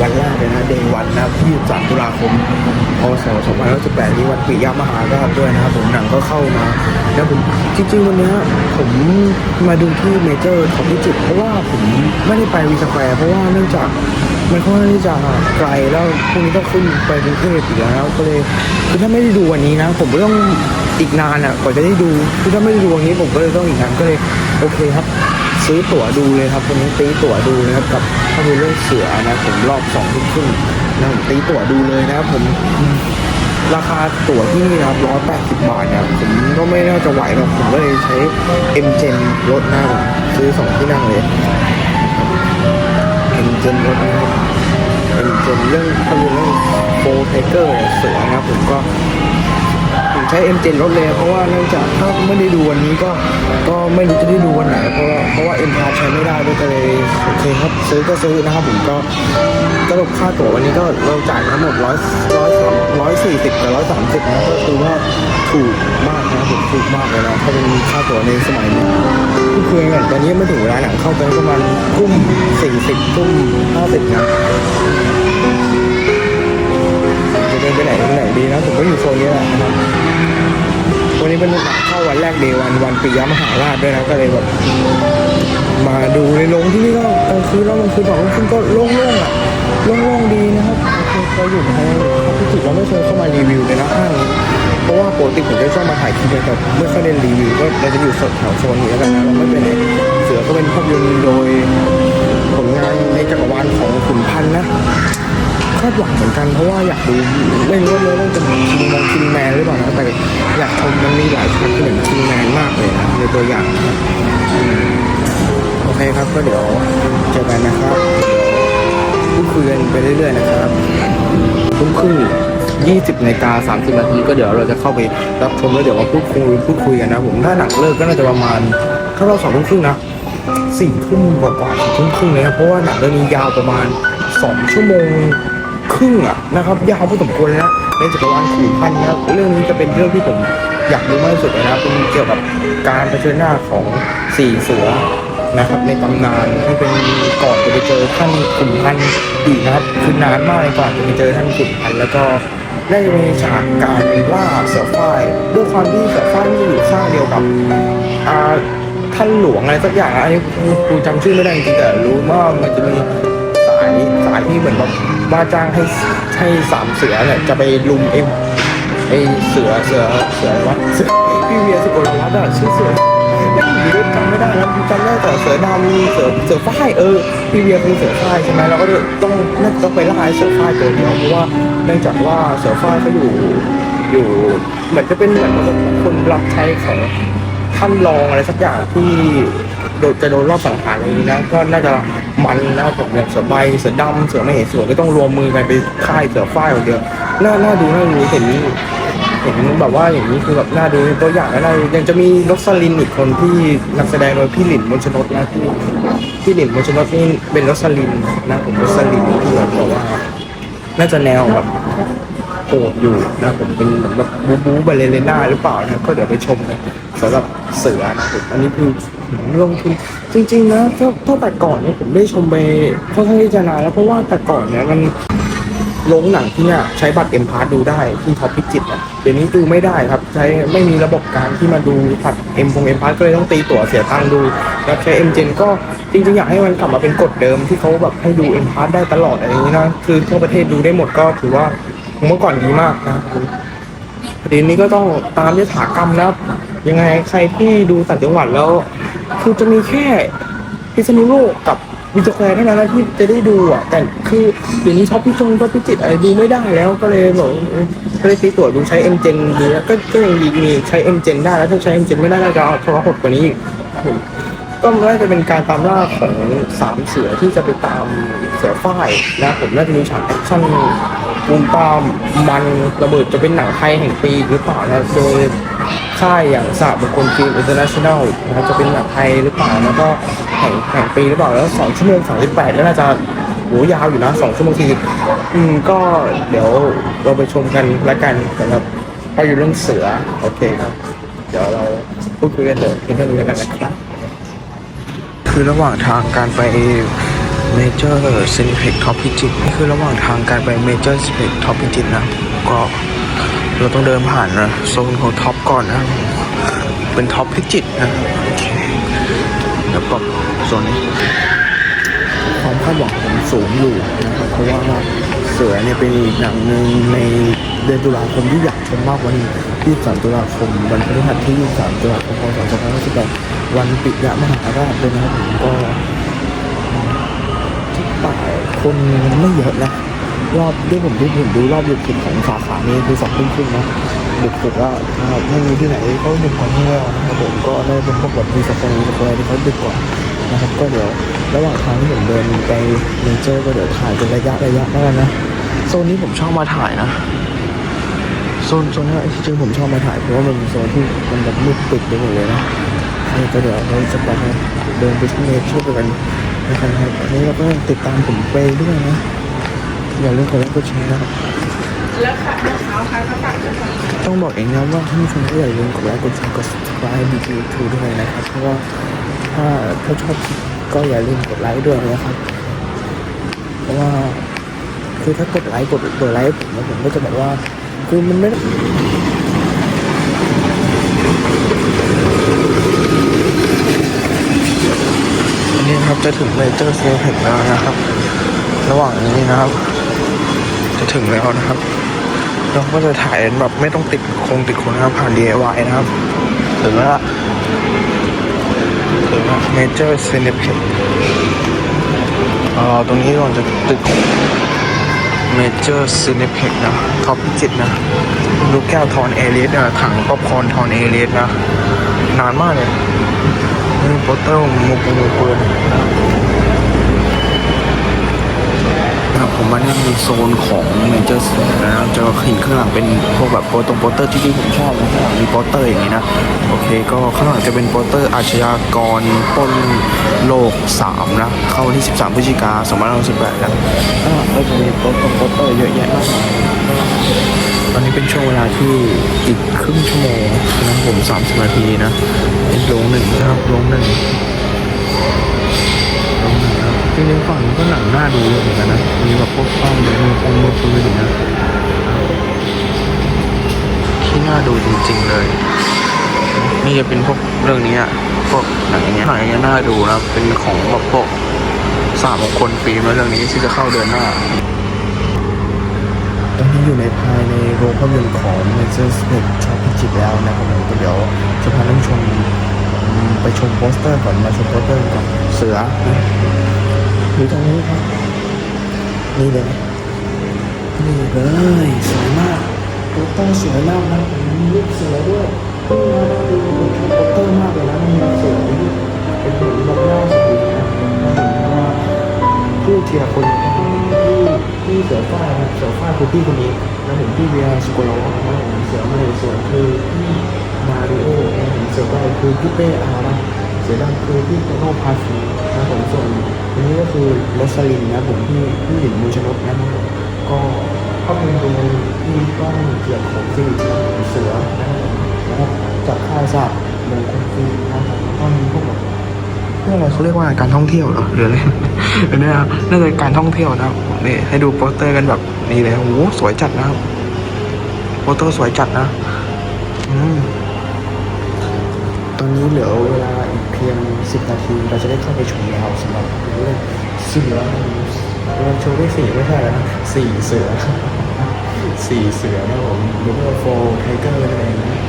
วันแรกเลยนะเดย์วันนะครับที่3ตุลาคมพศ2518นี้วันปิยมหาราชด้วยนะครับผมหนังก็เข้ามาแล้วผมจริงๆวันเนี้ยผมมาดูที่เมเจอร์ของพิจิตรเพราะว่าผมไม่ได้ไปวีสแควร์เพราะว่าเนื่องจากมันค่อนข้างที่จะไกลแล้วพรุ่งนี้ต้องขึ้นไปกรุงเทพอีกแล้วก็เลยคือถ้าไม่ได้ดูวันนี้นะ ผมก็ต้องอีกนานอะกว่าจะได้ดูคือถ้าไม่ได้ดูวันนี้ผมก็เลยต้องอีกนานก็เลยโอเคครับ ซื้อตั๋วดูเลยครับวันนี้ตีตั๋วดูนะครับกับภาพยนตร์เรื่องเสือนะผมรอบสองทุ่มครึ่งนะผมตีตั๋วดูเลยนะครับผมราคาตั๋วที่นี่นะครับร้อยแปดสิบบาทเนี่ยผมก็ไม่น่าจะไหวหรอกผมก็เลยใช้ M Gen ลดหน้าซื้อสองที่นั่งเลย M Gen ลดนะครับ M Gen เรื่องภาพยนตร์เรื่องโฟเทเกอร์เสือนะครับผมก็ผมใช้ M7 ลดเลยเพราะว่าเนื่องจากถ้าไม่ได้ดูวันนี้ก็ ไม่รู้จะได้ดูวันไหนเพราะว่าเพราะว่า M พาใช้ไม่ได้ด้วยก็เลยโอเคครับซื้อก็ซื้อนะครับผมก็สรุปค่าตั๋ววันนี้ก็เราจ่ายทั้งหมดร้อยร้อยสามร้อยสี่สิบกับร้อยสามสิบนะก็คือว่าถูกมากนะครับผมถูกมากเลยนะถ้าเป็นค่าตั๋วในสมัยนี้ที่คุยกันตอนนี้ไม่ถึงเวลาหนังเข้าไปประมาณทุ่มสี่สิบทุ่มห้าสิบนะจะเดินไปไหนไปไหนดีนะผมก็อยู่โซนนี้แหละนะครับ วันนี้เป็นเข้าวันแรกเดวันวันปิยมหาราชด้วยนะก็เลยแบบมาดูในโรงที่นี่ก็กลางคืนแล้วกลางคืนสองกลาคืนก็โล่งๆอะโล่งๆดีนะครับเราอยู่ในพิจิตรเราไม่เคยเข้ามารีวิวเลยนะห้างนี้เพราะว่าปกติผมจะชอบมาถ่ายคลิปแต่ไม่ค่อยได้รีวิวก็เราจะอยู่แถวโซนนี้แล้วกันนะเราไม่ไปไหนเสือก็เป็นภาพยนตร์โดยผลงานในจักรวาลของขุนพันธ์นะาดหวังเหมือนกันเพราะว่าอยากดูไม่รู้ว่าเนื้อเรื่องจะมือนคิงมองคิงแมนหรือเปล่านะแต่อยากชมมันมีหลายฉากที่เหมือนคิงแมนมากเลยนะในตัวอย่างโอเคครับก็เดี๋ยวเจอกันนะครับพูดคุยกันไปเรื่อยๆนะครับทุ่มครึ่ง20นาฬิกา30นาทีก็เดี๋ยวเราจะเข้าไปรับชมแล้วเดี๋ยวมาพูดคุยพูดคุยกันนะผมถ้าหนังเลิกก็น่าจะประมาณถ้าเราสองทุ่มครึ่งนะสี่ทุ่มกว่าๆสี่ทุ่มครึ่งเลยนะเพราะว่าหนังเรื่องนี้ยาวประมาณสองชั่วโมง ครึ่งอะนะครับยาวพอสมควรเลยนะในจักรวาลขุนพันนะครับเรื่องนี้จะเป็นเรื่องที่ผมอยากดูมากที่สุดนะครับเป็นเกี่ยวกับการเผชิญหน้าของสี่เสือนะครับในตำนานที่เป็นก่อนจะไปเจอท่านขุนพันธ์อีกนะครับคือนานมากเลยก่อนจะไปเจอท่านขุนพันธ์แล้วก็ได้มีฉากการล่าเสือฝ้ายด้วยความที่เสือฝ้ายนี่อยู่ข้างเดียวกับท่านหลวงอะไรสักอย่างอะอันนี้ครูจำชื่อไม่ได้จริงแต่รู้ว่ามันจะมีายสายที่เหมือนแบบว่าจ้างให้ให้สามเสือเนี่ยจะไปลุมเอ็มไอเสือเสือเสือวัดเสือพี่เวียสุโกลวัฒน์อะชื่อเสือไม่อยู่ด้วยจำไม่ได้แล้วจำได้แต่เสือดำเสือเสือฝ้ายเออพี่เวียคือเสือฝ้ายใช่ไหมเราก็ต้องน่าจะต้องไปล่าเสือฝ้ายตัวเดียวเพราะว่าเนื่องจากว่าเสือฝ้ายเขาอยู่อยู่เหมือนจะเป็นเหมือนคนรับใช้ของท่านรองอะไรสักอย่างที่ โดนจะโดนรอบสังหารอะไรนี้นะก็น่าจะมันนะผมเนี่ยเสือใบเสือดำเสือไม่เห็นเสือก็ต้องรวมมือกันไปค่ายเสือฝ้ายคนเดียวน่าน่าดูน่าดูเห็นเห็นแบบว่าอย่างนี้คือแบบน่าดูตัวอย่างแล้วน่าดูยังจะมีรสลินอีกคนที่นักแสดงโดยพี่หลินมนชนกนะที่พี่หลินมนชนกนี่เป็นรสลินนะผมรสลินที่แบบบอกว่า น่าจะแนวแบบโหดอยู่นะผมเป็นเหมือนแบบบูบูบาเลเลน่าหรือเปล่านะก็เดี๋ยวไปชมกันสำหรับเสือนะผมอันนี้คือ ลงทุนจริง ๆ นะถ้าถ้าแต่ก่อนเนี่ยผมได้ชมไปค่อนข้างที่จะนานแล้วเพราะว่าแต่ก่อนเนี่ยมันโรงหนังที่เนี่ยใช้บัตรเอ็มพาร์ดูได้ที่ท็อปพิจิตรนะเดี๋ยวนี้ดูไม่ได้ครับ ใช้ไม่มีระบบการที่มาดูบัตรเอ็มพงเอ็มพาร์ก็เลยต้องตีตั๋วเสียตังค์ดูแล้วใช้เอ็มเจนก็จริงๆ อยากให้มันกลับมาเป็นกฎเดิมที่เขาแบบให้ดูเอ็มพาร์ได้ตลอดอะไรอย่างนี้นะคือทั่วประเทศดูได้หมดก็ถือว่าเมื่อก่อนดีมากนะประ เด็นนี้ก็ต้องตามยถากรรมนะครับ ยังไงใครที่ดูต่างจังหวัดแล้ว คือจะมีแค่พิษณุโลกกับวิจแควร์เท่านั้นนะที่จะได้ดูอะ แต่คือเดี๋ยวนี้ช็อปพิจงช็อปพิจิตรอะไรดูไม่ได้แล้วก็เลยบอกก็เลยตีตั๋วดูใช้ M Gen ดีแล้วก็ก็ยังดีมีใช้ M Gen ได้แล้วถ้าใช้ M Gen ไม่ได้ก็จะเอาทรหดกว่านี้อีกก็น่าจะเป็นการตามล่าของสามเสือที่จะไปตามเสือฝ้ายนะผมน่าจะมีฉากแอคชั่น บูมปามมันระเบิดจะเป็นหนังไทยแห่งปีหรือเปล่านะโดยค่ายอย่างสาบุคคลฟิล์มอินเตอร์เนชั่นแนลนะจะเป็นหนังไทยหรือเปล่าแล้วก็แห่งแห่งปีหรือเปล่าแล้วสองชั่วโมงสามสิบแปดแล้วน่าจะโหยาวอยู่นะสองชั่วโมงสี่สิบอืมก็เดี๋ยวเราไปชมกันละกันสำหรับภาพยนตร์เรื่องเสือโอเคครับ เดี๋ยวเราพูดคุยกันเถอะเพียงเท่านี้กันนะครับคือระหว่างทางการไป เมเจอร์ซินิเพ็กท็อปพิจิตนี่คือระหว่างทางการไปเมเจอร์ซินิเพ็กท็อปพิจิตนะ ก็เราต้องเดินผ่านนะโซนของท็อปก่อนนะเป็นท็อปพิจิตนะโอเคแล้วก็โซนนี้ความคาดหวังผมสูงอยู่นะครับเพราะว่าเสือเนี่ยเป็นอีกหนังหนึ่งในเดือนตุลาคมที่อยากชมมากกว่านี้23ตุลาคม วันพฤหัสที่23ตุลาคมพศ2558วันปิยมหาราชเลยนะครับผมก็่คนไม่เยอะนะรอบที่ผมที่ผมดูรอบดึกสุดของสาขานี้คือสองทุ่มครึ่งนะดึกสุดแล้วนะครับไม่มีที่ไหนเขาดึกกว่านี้แล้วนะครับผมก็ได้เป็นพวกแบบมีสปอนสปอนที่เขาดึกกว่านะครับก็เดี๋ยวระหว่างทางที่ผมเดินไปเมเจอร์ก็เดี๋ยวถ่ายเป็นระยะระยะแล้วกันนะโซนนี้ผมชอบมาถ่ายนะโซนโซนนี้จริงผมชอบมาถ่ายเพราะว่ามันเป็นโซนที่มันแบบมืดปิดไปหมดเลยนะนี่ก็เดี๋ยวเราจะไปเดินไปที่เมเจอร์กัน นะครับอันนี้เราก็ติดตามผมไปด้วยนะ อย่าลืมกดไลค์กดแชร์นะครับแล้วค่ะมะพร้าค่ะกระปังกระปังต้องบอกเองนะว่าท่านผู้ชมก็อย่าลืมกดไลค์กดแชร์กด subscribe ดีทีทูด้วยนะครับ เพราะว่าถ้าถ้าชอบก็อย่าลืมกดไลค์ด้วยนะครับ เพราะว่าคือถ้ากดไลค์กดกดไลค์ผมแล้วผมก็จะแบบว่า คือมันไม่ได้ นนี้ครับจะถึงเมเจอร์เซลเพ็กแล้วนะครับ ระหว่างนี้นะครับ จะถึงแล้วนะครับเราก็จะถ่ายแบบไม่ต้องติดคงติดคนนะครับผ่าน DIY นะครับถึงแล้วถึงแล้ว Major Cineplex เอ่อตรงนี้ก่อนจะตึก Major Cineplex นะท็อปจิตนะลูกแก้วทอนเอเลสนะถังป๊อปคอนทอนเอเลสนะ นานมากเลย นี่โปสเตอร์มุกมุกปืนนะครับผมมานี่มีโซนของเมเจอร์นะครับจะเห็นข้างหลังเป็นพวกแบบโปสตรงโปสเตอร์ที่ที่ผมชอบนะข้างหลังมีโปสเตอร์อย่างนี้นะ โอเคก็ข้างหลังจะเป็นโปสเตอร์อาชญากรป้นโลก 3 นะ เข้าวันที่ 13 พฤศจิกายน2568นะข้างหลังก็จะมีโปสตรงโปสเตอร์เยอะแยะมากมาย อนนี้เป็นช่วงเวลาที่อีกครึ่งชั่วโมงนะครับผม30นาทีนะเป็นโรงหนึ่งนะครับโรงหนึ่งจริงๆฝั่งนี้ก็หนังหน้าดูเยอะเหมือนกันนะมีแบบพวกป้อมมือปงมือปืนอย่างเงี้ยที่น่าดูจริง ๆ เลย นี่จะเป็นพวกเรื่องนี้อะพวกหนังอย่างเงี้ยหนังอย่างเงี้ยน่าดูนะเป็นของแบบพวกสามคลฟิล์มแล้วเรื่องนี้ที่จะเข้าเดือนหน้า ตอนนี้อยู่ในภายในโรงภาพยนตร์ของ Major s p e c ชอบพิจิตรแล้วนะครับผมก็เดี๋ยวจะพาท่านชมไปชมโปสเตอร์ก่อนมาชมโปสเตอร์ก่อนเสือนะอยู่ตรงนี้ครับ นี่เลยนี่เลยสวยมากโปสเตอร์สวยมากนะมีรูปเสือด้วยน่าดูชมโปสเตอร์มากเลยนะมีเสือเป็นหมือนแบบหน้าสวยนะเพราะว่าพูดทีละคน พี่เสือฝ้ายนะเสือฝ้ายคือพี่คนนี้แล้วผมพี่เวียสกุลวัฒน์นะผมเสือมาเลส่วนคือพี่มาริโอนะผมเสือฝ้ายคือพี่เป้อาร์นะเสือดำคือพี่โตโน่พาสีนะผมส่วนอันนี้ก็คือโรสลินนะผมพี่พี่หลินมูชนกนะครับก็ข้อมูลโดยพี่ก้องเกี่ยรติของสิรินะผมเสือนะครับแล้วจากค่ายศาสตร์มงคลฟิล์นะครับแล้วก็มีพวกแบบ เรื่องอะไรเขาเรียกว่าการท่องเที่ยวเหรอหรืออะไรอันนี้ครับน่าจะการท่องเที่ยวนะครับนี่ให้ดูโปสเตอร์กันแบบนี้เลยโอ้โหสวยจัดนะครับโปสเตอร์สวยจัดนะอืมตอนนี้เหลือเวลาอีกเพียง10นาที เราจะได้เข้าไปชมแล้วสำหรับเรื่องเสือเราโชว์ได้สี่ไม่ใช่แล้วนะสี่เสือสี่เสือนะผมหรือว่าโฟไทเกอร์อะไรอย่างเงี้ย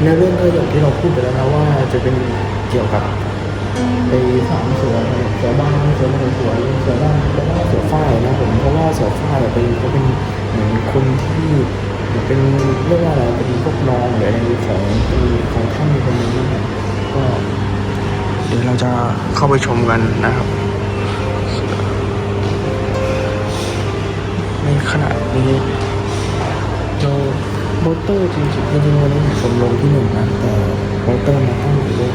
เนื้อเรื่องก็อย่างที่เราพูดไปแล้วนะว่าจะเป็น เกี่ยวกับไปสามเสือเสือบ้านเสือมันสวยเสือบ้านแล้วก็เสือฝ้ายนะผมเพราะว่าเสือฝ้ายเป็นเขาเป็นเหมือนคนที่เหมือนเป็นเรียกว่าอะไรเป็นพวกน้องหรืออะไรของของท่านคนนี้นะก็เดี๋ยวเราจะเข้าไปชมกันนะครับ ในขณะนี้เราโปสเตอร์จริงๆจริงๆวันนี้ผมลงที่หนึ่งนะแต่โปสเตอร์มาตั้งอยู่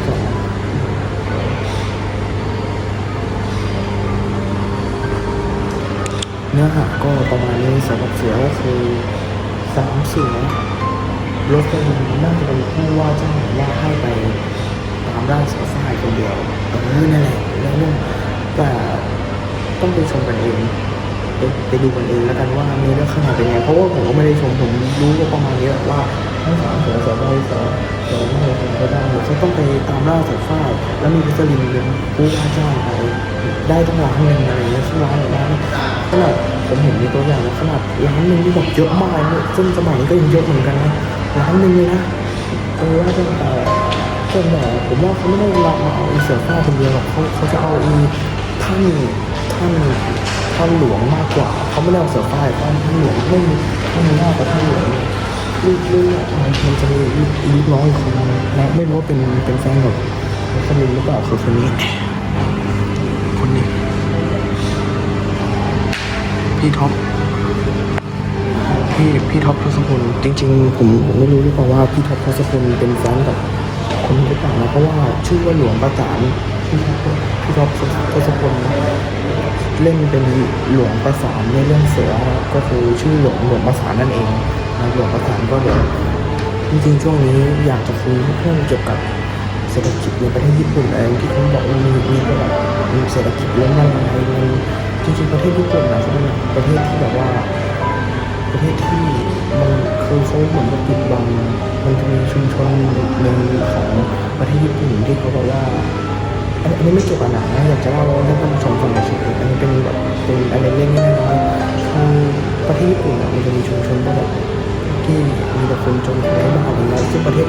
เนื้อหาก็ประมาณนี้สำหรับเสือก็คือสามเสือรถเป็นน่าจะเป็นผู้ว่าจ้างว่าให้ไปตามร่าเสือฝ้ายคนเดียวเออนั่นแหละแล้วเรื่องแต่ชมกันเองไปไปดูกันเองแล้วกันว่าเนื้อเรื่องข้างในเป็นไงเพราะว่าผมก็ไม่ได้ชมผมรู้ก็ประมาณนี้แหละว่าทั้งสามเสือเสือใบสอเสือไม่เสือก็ได้เขาต้องไปตามล่าสายฟ้าแล้วมีพิศลินเป็นผู้ว่าจ้างไป ได้ตั้งล้านหนึ่งอะไรเงี้ยซึ่งล้านล้านขนาดผมเห็นในตัวอย่างนะขนาดล้านหนึ่งที่แบบเยอะมากเลยซึ่งสมัยนี้ก็ยังเยอะเหมือนกันนะล้านหนึ่งเลยนะเออว่าจ้างแต่ส่วนใหญ่ผมว่าเขาไม่ได้รับมาเอาอีเสือฟ้าคนเดียวหรอกเขาเขาจะเอาอีท่านท่านท่านหลวงมากกว่าเขาไม่ได้เอาเสือฝ้ายท่านท่านหลวงไม่มีไม่มีหน้ากับท่านหลวงลูกลูกมันมันจะมีลูกน้องอีกคนนึงนะไม่รู้ว่าเป็นเป็นแฟนกับคนนึงหรือเปล่าคือคนนี้ คนนี้พี่ท็อปพี่พี่ท็อปทศพลจริง ๆ ผมผมไม่รู้หรือเปล่าว่าพี่ท็อปทศพลเป็นแฟนกับคนนี้หรือเปล่านะเพราะว่าชื่อว่าหลวงประสานพี่ท็อปพี่ท็อปทศพลเล่นเป็นหลวงประสานในเรื่องเสือก็คือชื่อหลวงหลวงประสานนั่นเองนะหลวงประสานก็เดี๋ยวจริงๆช่วงนี้อยากจะคุยเรื่องเกี่ยวกับ ศรษฐกิจในประเทศญี่ปุ่นเอะไรที่เขาบอกว่ามีมีแบบมีเศรษฐกิจล้มละลายมันจริงๆประเทศญี่ปุ่นนะเขาเป็นประเทศที่แบบว่า ประเทศที่มันคือเขาเหมือนกับปิดบังมันจะมีชุมชนหนึ่งของประเทศญี่ปุ่นที่เขาบอกว่าอันนี้ไม่เกี่ยวกับหนังนะอยากจะเล่าเรื่องท่านผู้ชมฟังเฉยๆอันนี้เป็นแบบเป็นอะไรเล็กๆน้อยๆคือประเทศญี่ปุ่นอะมันจะมีชุมชนแบบที่มีแต่คนจนคนไร้บ้านอะไรเงี้ยซึ่งประเทศ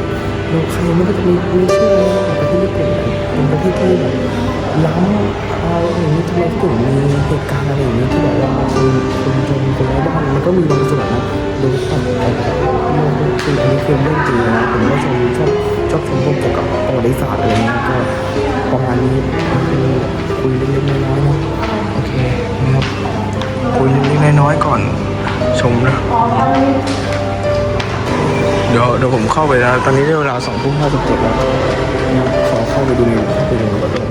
เราใครไม่ก็จะมีมีชื่อเลยว่าประเทศญี่ปุ่นเนี่ยเป็นประเทศที่แบบล้ำอะไรอย่างนี้ทำไมถึงมีเหตุการณ์อะไรอย่างนี้ที่แบบว่าคนคนจนคนไร้บ้านมันก็มีบางส่วนนะโดยตัดแต่คืออันนี้คือเรื่องจริงนะผมก็ชมชอบชอบชมพวกเกี่ยวกับประวัติศาสตร์อะไรเงี้ยก็ประมาณนี้คือคุยเล็กๆน้อยๆนะโอเคนะครับคุยเล็กๆน้อยๆก่อนชมนะ ดี๋ยวเดี๋ยวผมเข้าไปนะตอนนี้เวลาสองทุ่มห้าสิบเจ็ดแล้วขอเข้าไปดูในเข้าไปดูดูดู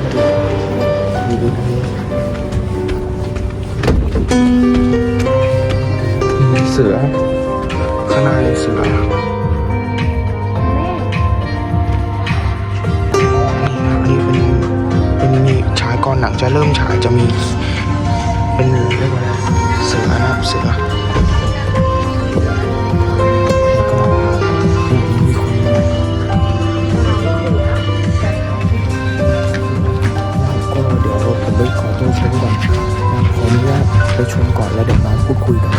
เดี๋ยวผมไปขอตัวชมก่อนนะขออนุญาตไปชมก่อนแล้วเดี๋ยวมาพูดคุยกัน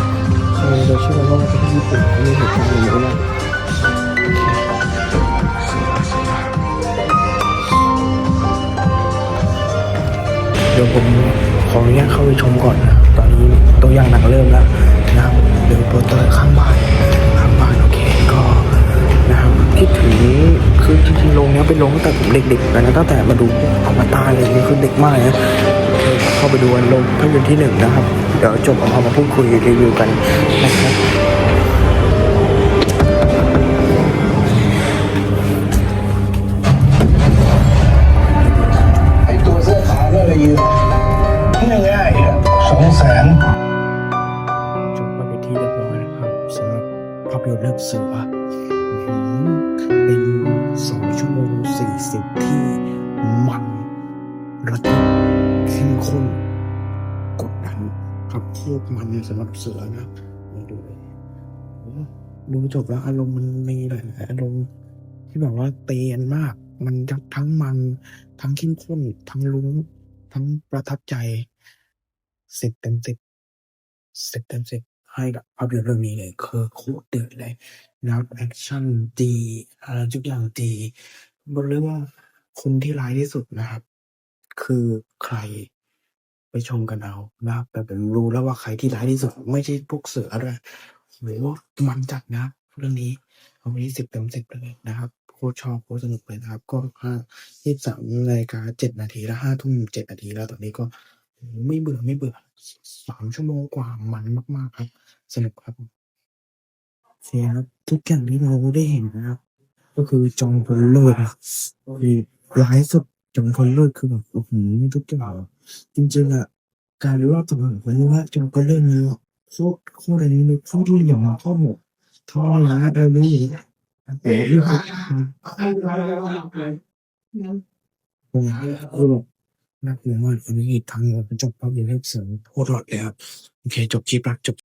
เคยเราเชื่อว่าประเทศญี่ปุ่นเขามีเหตุการณ์อย่างนี้นะเสือเสือเดี๋ยวผมขออนุญาตเข้าไปชมก่อนนะ ตอนนี้ตัวอย่างหนังเริ่มแล้วนะครับเดี๋ยวโปรเตอร์ข้างบ้านข้างบ้านโอเคก็นะครับคิดถึง คือจริงๆโรงนี้เป็นโรงตั้งแต่ผมเด็กๆแล้วนะตั้งแต่มาดูอมตารอะไรอย่างนี้คือเด็กมากนะเข้าไปดูกันโรงภาพยนตร์ที่หนึ่งนะครับ เดี๋ยวจบเอามาพูดคุยรีวิวกันนะครับ 40 ที่มันระทึกเข้นคุนกดดันครับโคกมันสำหรับเสือนะมาดูเลยดูจบแล้วอารมณ์มันมีหลายอารมณ์ที่แบบว่าเตียนมาก มันทั้งมัน ทั้งขึ้นคุนทั้งลุ้งทั้งประทับใจเสร็จเต็มสิบสร็จเต็มสิบให้กับภาพยนตร์เรื่องนี้เลยคือโคตรเดือดเลยแล้วแอคชั่นดีอะไรทุกอย่างดี บอกเลยว่าคนที่ร้ายที่สุดนะครับ คือใครไปชมกันเอานะครับแต่ผมรู้แล้วว่าใครที่ร้ายที่สุด ไม่ใช่พวกเสือด้วยโหมันจัดนะเรื่องนี้เอาไปสิบเต็มสิบเลยนะครับโคตรชอบโคตรสนุกเลยนะครับ ก็ห้ายี่สิบสามนาฬิกาเจ็ดนาทีแล้วห้าทุ่มเจ็ดนาทีแล้วตอนนี้ก็ไม่เบื่อไม่เบื่อสามชั่วโมงกว่ามันมาก ๆ ครับ สนุกครับโอเคครับทุกอย่างที่เราได้เห็นนะครับ ก็คือจองพลเลิศอะคือร้ายสุดจองพลเลิศคือแบบโอ้โหทุกอย่างจริงๆอะการรู้รอบตัวผมรู้ว่าจองพลเลิศนี่โคตรโคตรอะไรนี่เลยโคตรเหลี่ยมข้อหมกท่อร้ายอะไรนี่แต่เรื่องผมคือแบบน่ากลัวมากวันนี้ทางกระจกภาพยนตร์เรื่องเสริมโคตรหลอดเลยครับโอเคจบคลิปละจบ